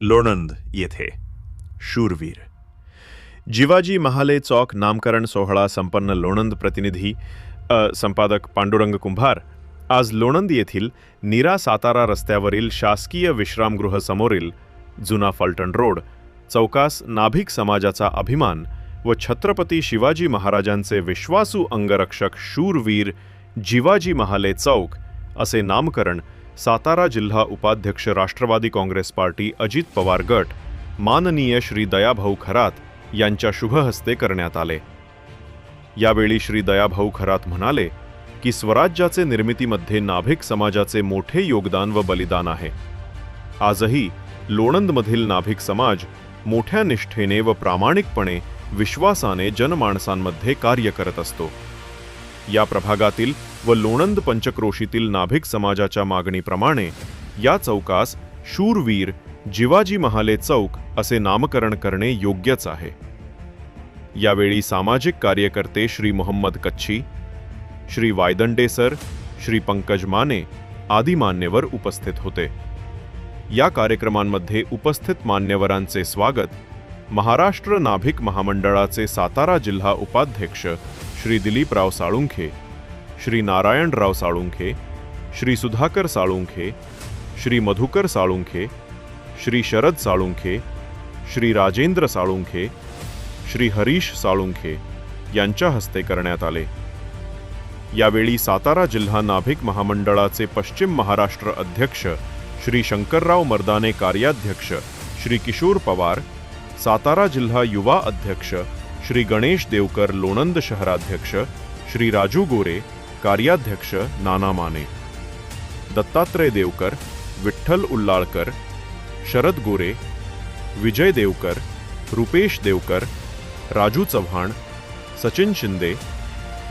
लोणंद येथे. शूरवीर. जिवाजी महाले चौक नामकरण सोहळा संपन्न लोणंद प्रतिनिधी संपादक पांडुरंग कुंभार. आज लोणंद येथील नीरा सातारा रस्त्यावरील शासकीय विश्रामगृह समोरील जुना फलटण रोड चौकास नाभिक समाजाचा अभिमान व छत्रपती शिवाजी महाराजांचे विश्वासू अंगरक्षक शूरवीर जिवाजी महाले चौक असे नामकरण सातारा जिल्हा उपाध्यक्ष राष्ट्रवादी काँग्रेस पार्टी अजित पवार गट माननीय श्री दयाभाऊ खरात यांच्या शुभहस्ते करण्यात आले. यावेळी श्री दयाभाऊ खरात म्हणाले की स्वराज्याचे निर्मितीमध्ये नाभिक समाजाचे मोठे योगदान व बलिदान आहे. आजही लोणंदमधील नाभिक समाज मोठ्या निष्ठेने व प्रामाणिकपणे विश्वासाने जनमाणसांमध्ये कार्य करत असतो. या प्रभागातील व लोणंद पंचक्रोशीतील नाभिक समाजाच्या मागणीप्रमाणे या चौकास शूरवीर जिवाजी महाले चौक असे नामकरण करणे योग्यच आहे. यावेळी सामाजिक कार्यकर्ते श्री मोहम्मद कच्छी श्री वायदंडे सर श्री पंकज माने आदी मान्यवर उपस्थित होते. या कार्यक्रमांमध्ये उपस्थित मान्यवरांचे स्वागत महाराष्ट्र नाभिक महामंडळाचे सातारा जिल्हा उपाध्यक्ष श्री दिलीपराव साळुंखे श्री नारायणराव साळुंखे श्री सुधाकर साळुंखे श्री मधुकर साळुंखे श्री शरद साळुंखे श्री राजेंद्र साळुंखे श्री हरीश साळुंखे यांच्या हस्ते करण्यात आले. यावेळी सातारा जिल्हा नाभिक महामंडळाचे पश्चिम महाराष्ट्र अध्यक्ष श्री शंकरराव मर्दाने कार्याध्यक्ष श्री किशोर पवार सातारा जिल्हा युवा अध्यक्ष श्री गणेश देवकर लोणंद शहराध्यक्ष, श्री राजू गोरे, कार्याध्यक्ष नाना माने, दत्तात्रय देवकर, विठ्ठल उल्लाळकर, शरद गोरे, विजय देवकर, रुपेश देवकर, राजू चव्हाण, सचिन शिंदे,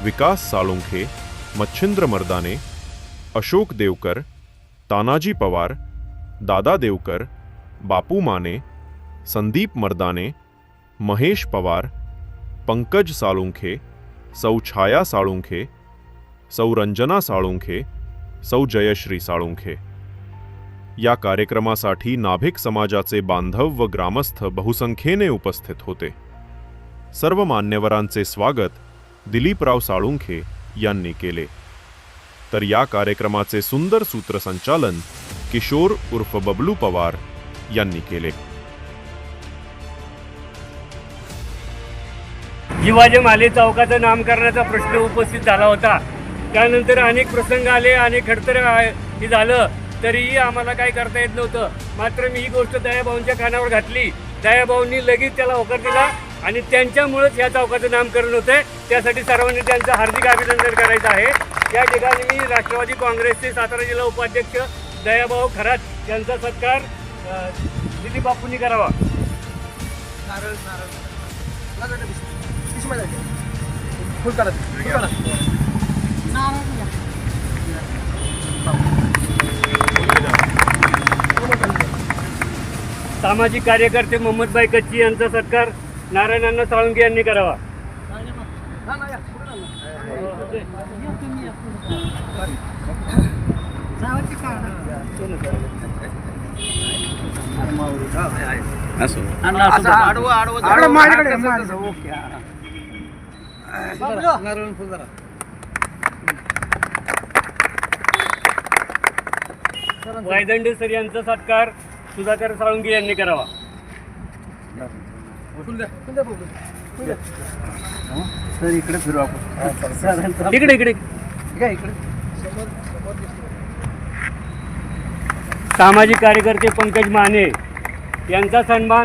विकास साळुंखे, मच्छिंद्र मर्दाने, अशोक देवकर, तानाजी पवार, दादा देवकर, बापू माने, संदीप मर्दाने, महेश पवार पंकज साळुंखे सौ छाया साळुंखे सौ रंजना साळुंखे सौ जयश्री साळुंखे. या कार्यक्रमासाठी नाभिक समाजाचे बांधव व ग्रामस्थ बहुसंख्येने उपस्थित होते. सर्व मान्यवरांचे स्वागत दिलीपराव साळुंखे यांनी केले. तर या कार्यक्रमाचे सुंदर सूत्रसंचालन किशोर उर्फ बबलू पवार यांनी केले. शिवाजी माले चौकाचं नामकरणाचा प्रश्न उपस्थित झाला होता. त्यानंतर अनेक प्रसंग आले अनेक खडतर हे झालं. तरीही आम्हाला काय करता येत नव्हतं. मात्र मी ही गोष्ट दयाभाऊंच्या कानावर घातली. दयाभाऊंनी लगेच त्याला होकार दिला आणि त्यांच्यामुळेच या चौकाचं नामकरण होतंय. त्यासाठी सर्वांनी त्यांचं हार्दिक अभिनंदन करायचं आहे. या ठिकाणी मी राष्ट्रवादी काँग्रेसचे सातारा जिल्हा उपाध्यक्ष दयाभाऊ खरात यांचा सत्कार दिलीप बापूंनी करावा. नारळ नारळ. फुल फुल सामाजिक कार्यकर्ते मोहम्मदभाई कच्ची यांचा सत्कार नारायणांना साळुंके यांनी करावा. असं. आडवं आडवं आडवं माझ्याकडे माझ्याकडे. ओके नारळ फुल करा वायदंडे सर यांचा सत्कार सुधाकर साळुंके यांनी करावा. सर इकडे फिरू आपण इकडे इकडे सामाजिक कार्यकर्ते पंकज माने यांचा सन्मान